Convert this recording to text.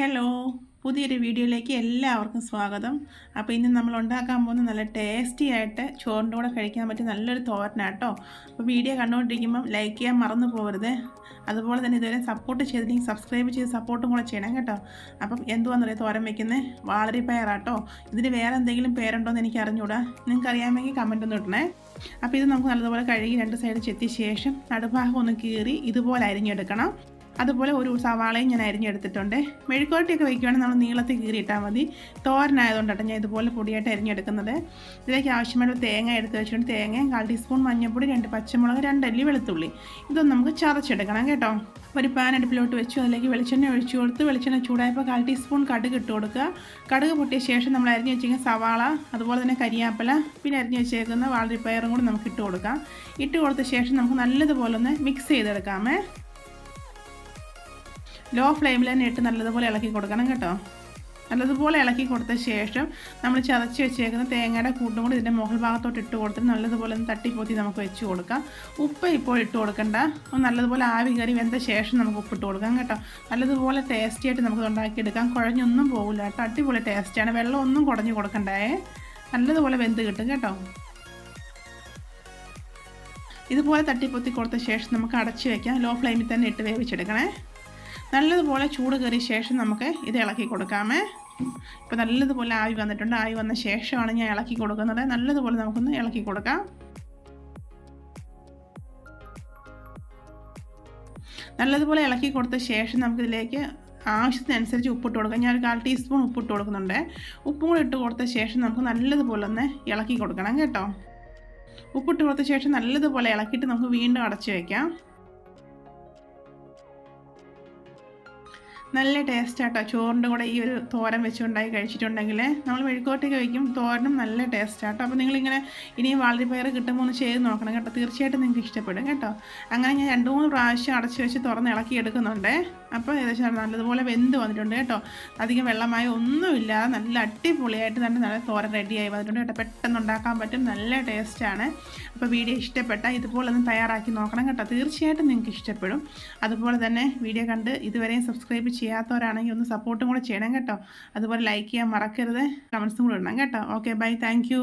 Hello പുതിയൊരു വീഡിയോയിലേക്ക് എല്ലാവർക്കും സ്വാഗതം. അപ്പോൾ ഇന്ന് നമ്മൾ ഉണ്ടാക്കാൻ പോകുന്ന നല്ല ടേസ്റ്റി ആയിട്ട് ചോറിന്റെ കൂടെ കഴിക്കാൻ പറ്റിയ നല്ലൊരു തോരനാണ് തോരനാട്ടോ. അപ്പോൾ വീഡിയോ കണ്ടുകൊണ്ടിരിക്കുമ്പം ലൈക്ക് ചെയ്യാൻ മറന്നു പോകരുത് അതുപോലെ തന്നെ ഇതുവരെ സപ്പോർട്ട് ചെയ്തില്ലെങ്കിൽ സബ്സ്ക്രൈബ് ചെയ്ത് സപ്പോർട്ടും കൂടെ ചെയ്യണം കേട്ടോ. അപ്പം എന്തുവാണെന്നറിയാം തോരൻ വയ്ക്കുന്നത് വാളരി പയറാട്ടോ. ഇതിന് വേറെ എന്തെങ്കിലും പേരുണ്ടോ എന്ന് എനിക്ക് അറിഞ്ഞൂടാ. നിങ്ങൾക്ക് അറിയാമെങ്കിൽ കമന്റ് ഒന്ന് ഇടണേ. അപ്പോൾ ഇത് നമുക്ക് നല്ലതുപോലെ കഴുകി രണ്ട് സൈഡ് ചെത്തിയ ശേഷം നടുഭാഗം ഒന്ന് കീറി ഇതുപോലെ അരിഞ്ഞെടുക്കണം. അതുപോലെ ഒരു സവാളയും ഞാൻ അരിഞ്ഞെടുത്തിട്ടുണ്ട്. മെഴുക്കോട്ടിയൊക്കെ വയ്ക്കുകയാണെങ്കിൽ നമ്മൾ നീളത്തിൽ കീറിയിട്ടാൽ മതി. തോരനായതുകൊണ്ടാണ് ഞാൻ ഇതുപോലെ പൊടിയായിട്ട് അരിഞ്ഞെടുക്കുന്നത്. ഇതിലേക്ക് ആവശ്യമായിട്ട് തേങ്ങ എടുത്ത് വെച്ചിട്ടുണ്ട്. തേങ്ങയും കാൽ ടീസ്പൂൺ മഞ്ഞൾപ്പൊടി രണ്ട് പച്ചമുളക് രണ്ടല്ലി വെളുത്തുള്ളി ഇതൊന്നും നമുക്ക് ചതച്ചെടുക്കണം കേട്ടോ. ഒരു പാൻ അടുപ്പിലോട്ട് വെച്ചു. അതിലേക്ക് വെളിച്ചെണ്ണ ഒഴിച്ചു കൊടുത്ത് വെളിച്ചെണ്ണ ചൂടായപ്പോൾ കാൽ ടീസ്പൂൺ കടുക് ഇട്ട് കൊടുക്കുക. കടുക് പൊട്ടിയ ശേഷം നമ്മൾ അരിഞ്ഞ് വെച്ചിരിക്കുന്ന സവാള അതുപോലെ തന്നെ കരിയാപ്പല പിന്നെ അരിഞ്ഞ് വെച്ചേക്കുന്ന വാളരിപ്പയറും കൂടി നമുക്ക് ഇട്ട് കൊടുക്കാം. ഇട്ട് കൊടുത്ത ശേഷം നമുക്ക് നല്ലതുപോലെ ഒന്ന് മിക്സ് ചെയ്തെടുക്കാമേ. ലോ ഫ്ലെയിമിൽ തന്നെ ഇട്ട് നല്ലതുപോലെ ഇളക്കി കൊടുക്കണം കേട്ടോ. നല്ലതുപോലെ ഇളക്കി കൊടുത്ത ശേഷം നമ്മൾ ചതച്ച് വെച്ചേക്കുന്ന തേങ്ങയുടെ കൂട്ടും കൂടി ഇതിന്റെ മുകൾ ഭാഗത്തോട്ട് ഇട്ട് കൊടുത്തിട്ട് നല്ലതുപോലെ ഒന്ന് തട്ടിപ്പൊത്തി നമുക്ക് വെച്ച് കൊടുക്കാം. ഉപ്പ് ഇപ്പോൾ ഇട്ട് കൊടുക്കണ്ട. ഒന്ന് നല്ലതുപോലെ ആവി കയറി വെന്ത ശേഷം നമുക്ക് ഉപ്പിട്ട് കൊടുക്കാം കേട്ടോ. നല്ലതുപോലെ ടേസ്റ്റി ആയിട്ട് നമുക്ക് ഉണ്ടാക്കിയെടുക്കാം. കുഴഞ്ഞൊന്നും പോകില്ല കേട്ടോ. അടിപൊളി ടേസ്റ്റാണ് വെള്ളം ഒന്നും കുടഞ്ഞു കൊടുക്കണ്ടേ. നല്ലതുപോലെ വെന്ത് കിട്ടും കേട്ടോ. ഇതുപോലെ തട്ടിപ്പൊത്തി കൊടുത്ത ശേഷം നമുക്ക് അടച്ചു വയ്ക്കാം ലോ ഫ്ലെയിമിൽ തന്നെ ഇട്ട് വേവിച്ചെടുക്കണേ. നല്ലതുപോലെ ചൂട് കയറിയ ശേഷം നമുക്ക് ഇത് ഇളക്കി കൊടുക്കാമേ. ഇപ്പോൾ നല്ലതുപോലെ ആവി വന്നിട്ടുണ്ട്. ആവി വന്ന ശേഷമാണ് ഞാൻ ഇളക്കി കൊടുക്കുന്നത്. നല്ലതുപോലെ നമുക്കൊന്ന് ഇളക്കി കൊടുക്കാം. നല്ലതുപോലെ ഇളക്കി കൊടുത്ത ശേഷം നമുക്കിതിലേക്ക് ആവശ്യത്തിനനുസരിച്ച് ഉപ്പിട്ട് കൊടുക്കാം. ഞാൻ ഒരു കാൽ ടീസ്പൂൺ ഉപ്പിട്ട് കൊടുക്കുന്നുണ്ട്. ഉപ്പും കൂടി ഇട്ട് കൊടുത്ത ശേഷം നമുക്ക് നല്ലതുപോലെ ഒന്ന് ഇളക്കി കൊടുക്കണം കേട്ടോ. ഉപ്പിട്ട് കൊടുത്ത ശേഷം നല്ലതുപോലെ ഇളക്കിയിട്ട് നമുക്ക് വീണ്ടും അടച്ചു വയ്ക്കാം നല്ല ടേസ്റ്റ് ആട്ടോ ചോറിന്റെ കൂടെ ഈ ഒരു തോരൻ വെച്ചുണ്ടായി കഴിച്ചിട്ടുണ്ടെങ്കിൽ നമ്മൾ മെഴുക്കോട്ടേക്ക് വയ്ക്കും തോരനും നല്ല ടേസ്റ്റ് ആട്ടോ അപ്പോൾ നിങ്ങളിങ്ങനെ ഇനിയും പയർ കിട്ടുമ്പോൾ ഒന്ന് ചെയ്ത് നോക്കണം കേട്ടോ. തീർച്ചയായിട്ടും നിങ്ങൾക്ക് ഇഷ്ടപ്പെടും കേട്ടോ. അങ്ങനെ ഞാൻ രണ്ട് മൂന്ന് പ്രാവശ്യം അടച്ച് വെച്ച് തുറന്ന് ഇളക്കി എടുക്കുന്നുണ്ട്. അപ്പോൾ ഏകദേശം നല്ലതുപോലെ വെന്ത് വന്നിട്ടുണ്ട് കേട്ടോ. അധികം വെള്ളമായി ഒന്നുമില്ലാതെ നല്ല അടിപൊളിയായിട്ട് തന്നെ നല്ല തോരൻ റെഡിയായി വന്നിട്ടുണ്ട് കേട്ടോ. പെട്ടെന്ന് ഉണ്ടാക്കാൻ പറ്റും നല്ല ടേസ്റ്റാണ്. അപ്പോൾ വീഡിയോ ഇഷ്ടപ്പെട്ട ഇതുപോലെ ഒന്ന് തയ്യാറാക്കി നോക്കണം കേട്ടോ. തീർച്ചയായിട്ടും നിങ്ങൾക്ക് ഇഷ്ടപ്പെടും. അതുപോലെ തന്നെ വീഡിയോ കണ്ട് ഇതുവരെയും സബ്സ്ക്രൈബ് ചെയ്യാത്തവരാണെങ്കിൽ ഒന്ന് സപ്പോർട്ടും കൂടെ ചെയ്യണം കേട്ടോ. അതുപോലെ ലൈക്ക് ചെയ്യാൻ മറക്കരുത്. കമൻസും കൂടെ ഇടണം കേട്ടോ. Okay bye thank